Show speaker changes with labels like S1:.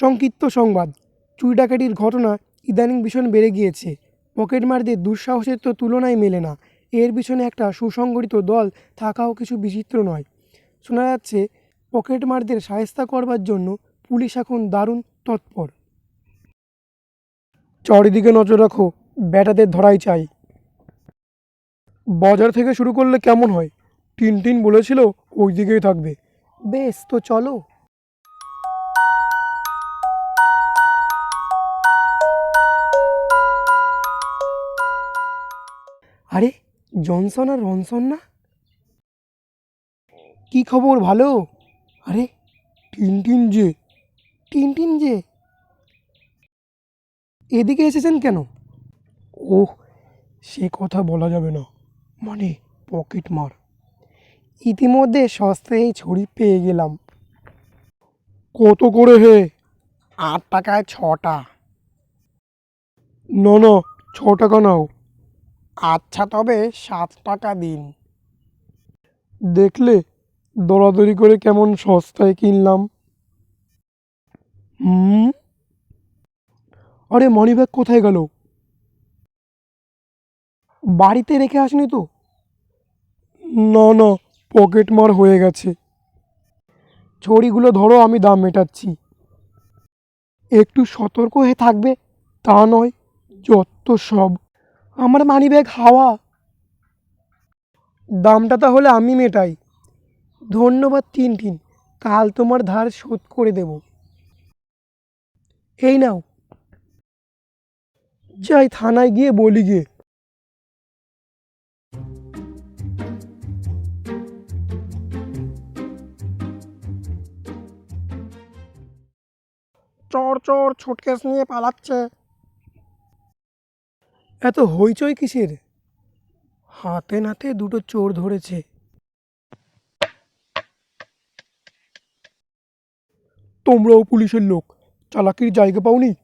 S1: সংক্ষিপ্ত সংবাদ। চুরি ডাকাতির ঘটনা ইদানিং ভীষণ বেড়ে গিয়েছে। পকেটমারদের দুঃসাহসের তো তুলনায় মেলে না। এর পিছনে একটা সুসংগঠিত দল থাকাও কিছু বিচিত্র নয়। শোনা যাচ্ছে, পকেটমারদের সায়স্তা করবার জন্য পুলিশ এখন দারুণ তৎপর। চারিদিকে নজর রাখো, ব্যাটাদের ধরাই চাই। বাজার থেকে শুরু করলে কেমন হয়? টিন টিন বলেছিল, ওই দিকেই থাকবে। বেশ, তো চলো। আরে, জনসন আর রনসন না? কি খবর, ভালো? আরে, টিনটিন যে টিনটিন যে। এদিকে এসেছেন কেন? ওহ, সে কথা বলা যাবে না। মানে পকেট মার। ইতিমধ্যে সস্তায় ছড়ি পেয়ে গেলাম। কত করে হে? আট টাকায় ছটা। না না, ছ টাকা নাও। আচ্ছা তবে সাত টাকা দিন। দেখলে দরাদরি করে কেমন সস্তায় কিনলাম। হুম? আরে মানিব্যাগ কোথায় গেল? বাড়িতে রেখে আসনি তো? না না, পকেট মার হয়ে গেছে। ছড়িগুলো ধরো, আমি দাম মেটাচ্ছি। একটু সতর্ক হয়ে থাকবে, তা নয়, যত সব। আমার মানিব্যাগ হাওয়া। দামটা তাহলে আমি মেটাই। ধন্যবাদ তিন তিন, কাল তোমার ধার শোধ করে দেব। এই নাও। যাই থানায় গিয়ে বলি গিয়ে চোর চোর ছুটকেস নিয়ে পালাচ্ছে। এত হইচই কিসের? হাতে নাতে দুটো চোর ধরেছে। তোমরাও পুলিশের লোক চালাকির জায়গা পাওনি?